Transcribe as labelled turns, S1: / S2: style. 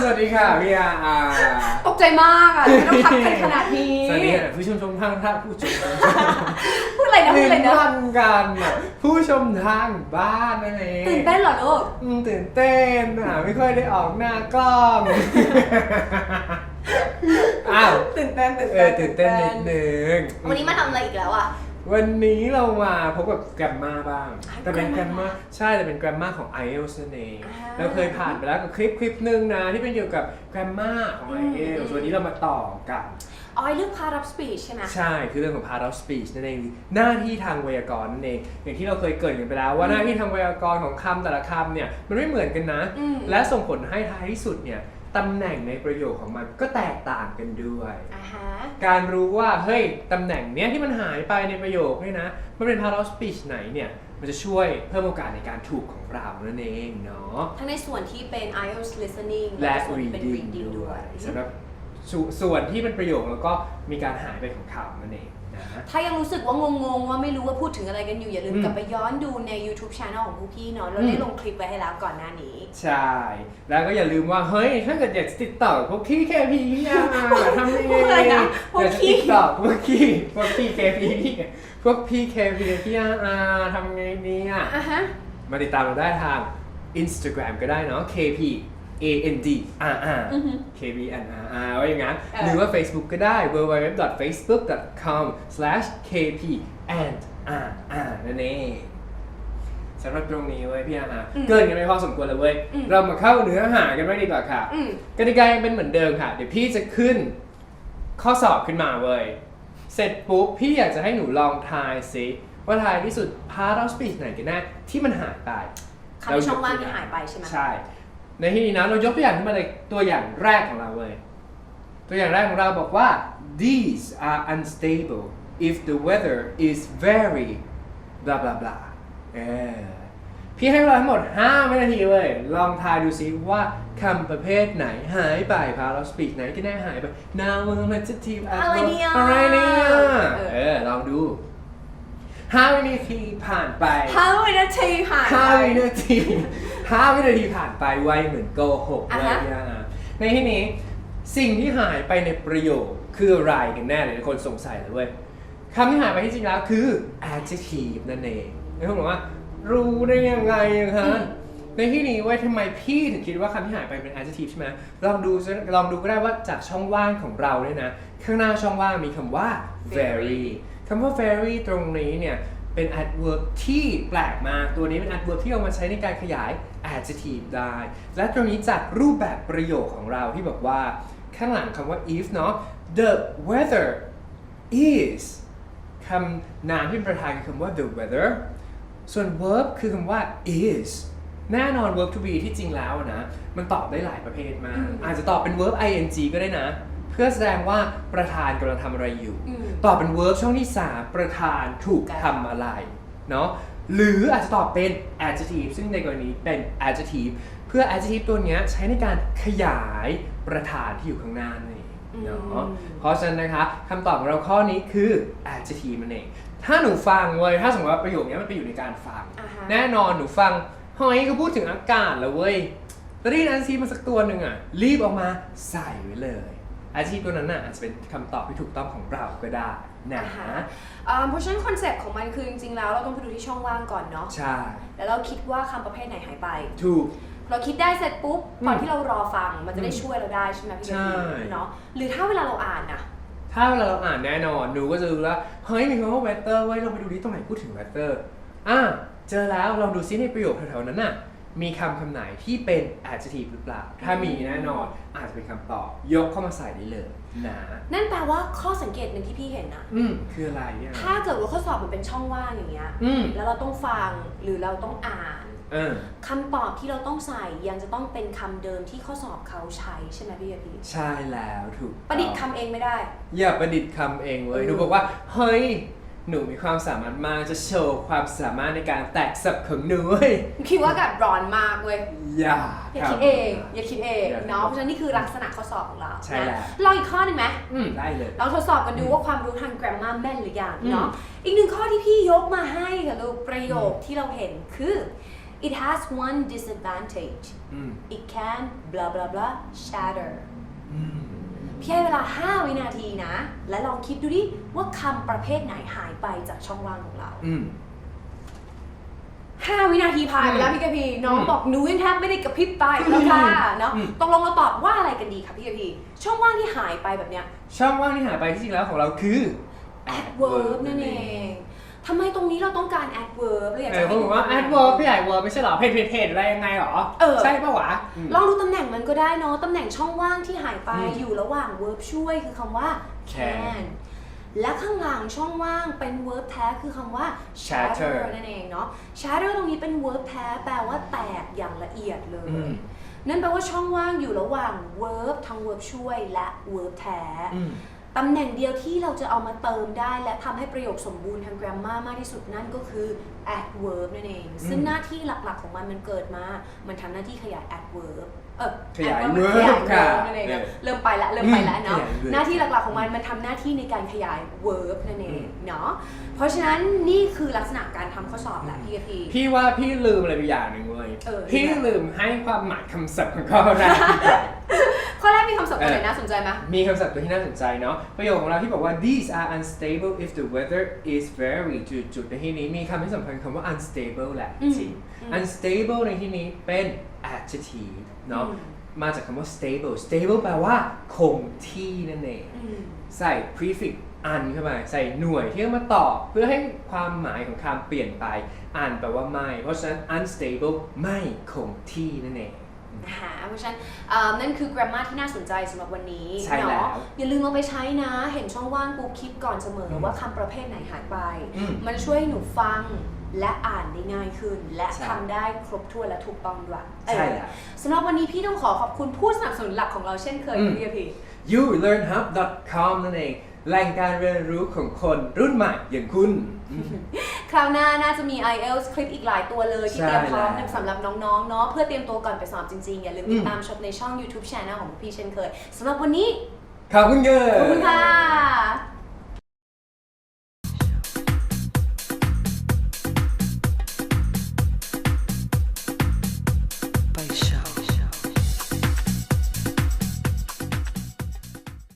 S1: สวัสดีค่ะพี่อาอา
S2: ตกใจมากอะไม่ต้องทักกันขนาดนี้
S1: สวัสดีค่ะผู้ชมชมทางท่านผู้ชม
S2: พูดอะไรนะพูดอะไร
S1: ลิ้น
S2: นะ
S1: พันกันอะผู้ชมทางบ้านนั่นเอง
S2: ตื่นเต้นเหรอลูก
S1: อืมตื่นเต้นอะไม่ค่อยได้ออกหน้ากล้องอ้าว
S2: ตื่นเต้นตื่น
S1: เอ
S2: เต้
S1: อนตื่นเต้นนิดนึง
S2: วันนี้มาทำอะไรอีกแล้วอะ
S1: วันนี้เรามาพบกับแกรมมาบ้าง
S2: อะ
S1: แต่เป็นแกรมมา
S2: grammar
S1: ใช่แต่เป็นแกรมมาของ IELTS นั่นเอง
S2: อ่า
S1: เราเคยผ่านไปแล้วกับคลิปคลิปหนึ่งนะที่เป็นเกี่ยวกับแกรมมาของ
S2: อืม
S1: IELTS วันนี้เรามาต่อกัน
S2: อ๋อไอ้เรื่อง part of speech ใช่ไหม
S1: ใช่คือเรื่องของ part of speech นั่นเองหน้าที่ทางไวยากรณ์นั่นเอง อย่างที่เราเคยเกริดกันไปแล้ว ว่าหน้าที่ทางไวยากรณ์ของคำแต่ละคำเนี่ยมันไม่เหมือนกันนะ
S2: อืม
S1: และส่งผลให้ท้ายที่สุดเนี่ย ตำแหน่งในประโยคของมันก็แตกต่างกันด้วย
S2: อ่าฮะ
S1: การรู้ว่าเฮ้ยตำแหน่งเนี้ยที่มันหายไปในประโยคเนี่ยนะ มันเป็น part of speech ไหนเนี่ย มันจะช่วยเพิ่มโอกาสในการถูกของเรานั่นเองเนาะ
S2: ทั้งในส่วนที่เป็น IELTS listening
S1: และ
S2: ก็ส่วนที่เป็น
S1: reading
S2: reading
S1: ด้
S2: ด้
S1: ว
S2: วยย
S1: สำหรับ สส่วนที่เป็นประโยคแล้วก็มีการหายไปของคำนั่นเองนะ
S2: ถ้ายังรู้สึกว่างงๆ ว่าไม่รู้ว่าพูดถึงอะไรกันอยู่ อย่าลืม
S1: อืม
S2: กลับไปย้อนดูใน YouTube Channel ของพวกพี่เนาะเราได้
S1: อืม
S2: ลงคลิปไว้ให้แล้วก่อนหน้านี้
S1: ใช่ แล้วก็อย่าลืมว่า เฮ้ย ถ้าเกิดอยากจะติดต่อพวกพี่แคพีพี่อาทำยังไง
S2: พวกอะไรนะพวก
S1: อยากจะ
S2: พี่
S1: ติดต่อพวกพี่พวกพี่แคพีพวกพี่แคพีพี่อาทำไงเนี่ย
S2: อะฮะ
S1: มาติดตามเราได้ทาง Instagram ก็ได้เนาะ KP A N D R R
S2: อือฮึ
S1: KB N R R ว่าอย่างนั้น
S2: เออ
S1: หรือว่า Facebook ก็ได้ www.facebook.com/kp and R R นั่นเองสำหรับตรงนี้เว้ยพี่อาฮะ
S2: อืม
S1: เกินกันไปพอสมควรแล้วเว้ย
S2: อืม
S1: เรามาเข้าเนื้อหากันไม่ดีกว่าค่ะ
S2: อืม
S1: กติกายังเป็นเหมือนเดิมค่ะ เดี๋ยวพี่จะขึ้นข้อสอบขึ้นมาเว้ย เสร็จปุ๊บพี่อยากจะให้หนูลองทายซิว่าทายที่สุด part of speech ไหนกันแน่ที่มันหายไป
S2: คำที่ช่องว่างที่หายไปใช่ไหม
S1: ใช่ ในที่นี้นะเรายกตัวอย่างขึ้นมาเลยตัวอย่างแรกของเราเลย ตัวอย่างแรกของเราบอกว่า these are unstable if the weather is very blah blah blah เออพี่ให้เวลาทั้งหมด 5 วินาทีเลย ลองทายดูซิว่าคำประเภทไหนหายไป part of speech ไหนกันแน่หายไป now adjective
S2: อะไรเนี่ย
S1: อะไรเนี่ย
S2: เออ
S1: เออลองดู 5 วินาทีผ่านไป
S2: ห้าวินาทีหาย
S1: ห้า
S2: ไป
S1: วินาที ห้าวินาทีผ่านไปไวเหมือนโกหก
S2: อะ
S1: เลย
S2: ฮะ
S1: พี่อาในที่นี้สิ่งที่หายไปในประโยคคืออะไรกันแน่เลยคนสงสัยเลยเว้ยคำที่หายไปที่จริงแล้วคือ adjective นั่นเองแล้วคุณบอกว่า รู้ได้ยังไงอะคะในที่นี้เว้ยทำไมพี่ถึงคิดว่าคำที่หายไปเป็น adjective ใช่ไหมลองดูซิลองดูก็ได้ว่าจากช่องว่างของเราเนี่ยนะ ข้างหน้าช่องว่างมีคำว่า very คำว่า very ตรงนี้เนี่ย เป็น adverb ที่แปลกมากตัวนี้เป็น adverb ที่เอามาใช้ในการขยาย adjective ได้ และตรงนี้จากรูปแบบประโยคของเราที่บอกว่า ข้างหลังคำว่า if เนาะ the weather is คำนามที่เป็นประธานคือคำว่า the weather ส่วน verb คือคำว่า is แน่นอน verb to be ที่จริงแล้วนะ มันตอบได้หลายประเภทมาก
S2: อืม
S1: อาจจะตอบเป็น verb ing ก็ได้นะ เพื่อแสดงว่าประธานกำลังทำอะไรอยู่
S2: อืม
S1: ตอบเป็น verb ช่องที่ 3 ประธานถูกทำอะไร เนาะ หรืออาจจะตอบเป็น adjective ซึ่งในกรณีเป็น adjective เพื่อ adjective ตัวเนี้ยใช้ในการขยายประธานที่อยู่ข้างหน้านั่นเองเนาะ
S2: อืม
S1: เพราะฉะนั้นนะคะคำตอบของเราข้อนี้คือ adjective นั่นเอง ถ้าหนูฟังเว้ยถ้าสมมติว่าประโยคนี้มันไปอยู่ในการฟัง
S2: อ่าฮะ
S1: แน่นอนหนูฟังเฮ้ยก็พูดถึงอากาศแล้วเว้ยแล้วได้ยิน adjective มาสักตัวหนึ่งอะรีบเออกมาใส่ไว้เลย adjective ตัวนั้นน่ะอาจจะเป็นคำตอบที่ถูกต้องของเราก็ได้นะ
S2: อ่าฮะ อ่าเพราะฉะนั้นคอนเซ็ปต์ของมันคือจริงๆแล้วเราต้องไปดูที่ช่องว่างก่อนเนาะ
S1: ใช่
S2: แล้วเราคิดว่าคำประเภทไหนหายไป
S1: ถูก
S2: เราคิดได้เสร็จปุ๊บ
S1: อืม
S2: ตอนที่เรารอฟังมันจะได้
S1: อืม
S2: ช่วยเราได้ใช่ไหมพี่
S1: ใช่
S2: เบนเนาะหรือถ้าเวลาเราอ่านอะ
S1: ถ้าเวลาเราอ่านแน่นอนหนูก็จะรู้แล้วเฮ้ยมีคำว่า weather เว้ยเราไปดูดิตรงไหนพูดถึง weather อะเจอแล้วลองดูซิในประโยคแถวๆนั้นน่ะ มีคำคำไหนที่เป็น adjective หรือเปล่า ถ้ามีแน่นอนอาจจะเป็นคำตอบ ยกเข้ามาใส่ได้เลยนะ
S2: นั่นแปลว่าข้อสังเกตหนึ่งที่พี่เห็นนะ
S1: อืมคืออะไรเนี่ย
S2: ถ้าเกิดว่าข้อสอบมันเป็นช่องว่างอย่างเงี้ย
S1: อืม
S2: แล้วเราต้องฟังหรือเราต้องอ่าน
S1: เออ
S2: คำตอบที่เราต้องใส่ยังจะต้องเป็นคำเดิมที่ข้อสอบเขาใช้ใช่ไหมพี่เบน
S1: ใช่แล้วถูก
S2: ประดิษฐ์คำเองไม่ได้
S1: อย่าประดิษฐ์คำเองเว้ย
S2: อืม
S1: หนูบอกว่า เฮ้ย หนูมีความสามารถมากจะโชว์ความสามารถในการแตกสับของหนูเว้ย
S2: คิดว่าอากาศร้อนมากเว้ย
S1: อย่า
S2: อย่า
S1: ทำ
S2: คิดเอง อย่าคิดเอง
S1: อย่า
S2: เนาะ เพราะฉะนั้นนี่คือลักษณะข้อสอบของเรา
S1: ใช่แล้ว
S2: นะลองอีกข้อหนึ่งไหม
S1: อืมได้เลย
S2: ลองทดสอบกันดูว่าความรู้ทาง grammar แม่นหรือยัง
S1: อืม
S2: เนาะ อีกหนึ่งข้อที่พี่ยกมาให้ค่ะลูกประโยคที่เราเห็นคือ it has one disadvantage
S1: อืม
S2: it can blah blah blah shatter
S1: อืม
S2: พี่ให้เวลา 5 วินาทีนะ และลองคิดดูดิ ว่าคำประเภทไหนหายไปจากช่องว่างของเรา
S1: อืม
S2: 5 วินาทีผ่านไปแล้วพี่กะพีน้อง
S1: อืม
S2: บอกหนูยังแทบไม่ได้กระพริบตาอีกแล้วค่ะเนาะ
S1: อืม
S2: ตกลงเราตอบว่าอะไรกันดีคะพี่กะพีช่องว่างที่หายไปแบบเนี้ย
S1: ช่องว่างที่หายไปที่จริงแล้วของเราคือ
S2: adverb นั่นเอง ทำไมตรงนี้เราต้องการ adverb เราอยาก
S1: เอ
S2: จะ
S1: อ
S2: ให้
S1: เขาบอกว่า adverb พี่ใหญ่ verb ไม่ใช่เหรอเพจเพจเพจอะไรยังไงเหรอ
S2: เออ
S1: ใช่ปะวะอืม
S2: ลองดูตำแหน่งมันก็ได้เนาะ ตำแหน่งช่องว่างที่หายไป
S1: อืม
S2: อยู่ระหว่าง verb ช่วยคือคำว่า
S1: can
S2: can และข้างหลังช่องว่างเป็น verb แท้คือคำว่า
S1: shatter
S2: shatter นั่นเองเนาะ shatter ตรงนี้เป็น verb แท้แปลว่าแตกอย่างละเอียดเล
S1: อื
S2: ย
S1: ม
S2: นั่นแปลว่าช่องว่างอยู่ระหว่าง verb ทั้ง verb ช่วยและ verb แท้
S1: อืม
S2: ตำแหน่งเดียวที่เราจะเอามาเติมได้ และทำให้ประโยคสมบูรณ์ทาง grammar มากที่สุดนั่นก็คือ adverb นั่นเอง ซึ่งหน้าที่หลักๆของมันมันเกิดมา มันทำหน้าที่ขยาย adverb เออ
S1: ขยาย
S2: adverb มัน
S1: verb
S2: ขยาย
S1: ค่ะ
S2: verb นั่นเองนะเริ่มไปละเริ่มไปละเนาะ
S1: ขยาย verb
S2: หน้าที่หลักๆของมันมันทำหน้าที่ในการขยาย verb นั่นเองเนาะเพราะฉะนั้นนี่คือลักษณะการทำข้อสอบแหละพี่กะพี
S1: พี่ว่าพี่ลืมอะไรไปอย่างหนึ่งเว้ย
S2: เออ
S1: พี่ลืมให้ความหมายคำศัพท์ของข้อแรกดีกว่า
S2: ข้อแรกมีคำศัพท์ตัวไหน
S1: เออ
S2: น่าสนใจไหม
S1: มีคำศัพท์ตัวที่น่าสนใจเนาะประโยคของเราที่บอกว่า these are unstable if the weather is very จุดจุดๆในที่นี้มีคำที่สำคัญคำว่า unstable แหละ
S2: อืม
S1: จริง
S2: อืม
S1: unstable ในที่นี้เป็น adjective เนาะ
S2: อืม
S1: มาจากคำว่า stable stable แปลว่าคงที่นั่นเอง
S2: อืม
S1: ใส่ prefix อันเข้าไปใส่หน่วยที่เอามาต่อเพื่อให้ความหมายของคำเปลี่ยนไป อันแปลว่าไม่ เพราะฉะนั้น unstable ไม่คงที่นั่นเอง
S2: นะคะเพราะฉะนั้นเอ่อนั่นคือ grammar ที่น่าสนใจสำหรับวันนี้
S1: ใช่แล้ว
S2: เนาะอย่าลืมเอาไปใช้นะ เห็นช่องว่างปุ๊บคิดก่อนเสมออ
S1: ม
S2: ว่าคำประเภทไหนหายไป
S1: อืม
S2: มันช่วยให้หนูฟังและอ่านได้ง่ายขึ้น และ
S1: ใช่
S2: ทำได้ครบถ้วนและถูกต้องด้วย
S1: ใช่
S2: เออ
S1: แล้ว
S2: สำหรับวันนี้พี่ต้องขอขอบคุณผู้สนับสนุนหลักของเราเช่นเคย
S1: อืม
S2: พี่พี่
S1: youlearnhub.com นั่นเอง แหล่งการเรียนรู้ของคนรุ่นใหม่อย่างคุณอืม
S2: คราวหน้าน่าจะมี IELTS คลิปอีกหลายตัวเลยที่
S1: ใช่
S2: เตรียมพร้อม
S1: แล้ว
S2: สำหรับน้องๆเนาะเพื่อเตรียมตัวก่อนไปสอบจริงๆ อย่าลืมติด
S1: อืม
S2: ตามชมในช่อง YouTube Channel ของพี่เช่นเคยสำหรับวันนี้
S1: ขอบคุณเกิน
S2: ขอบคุณค่ะ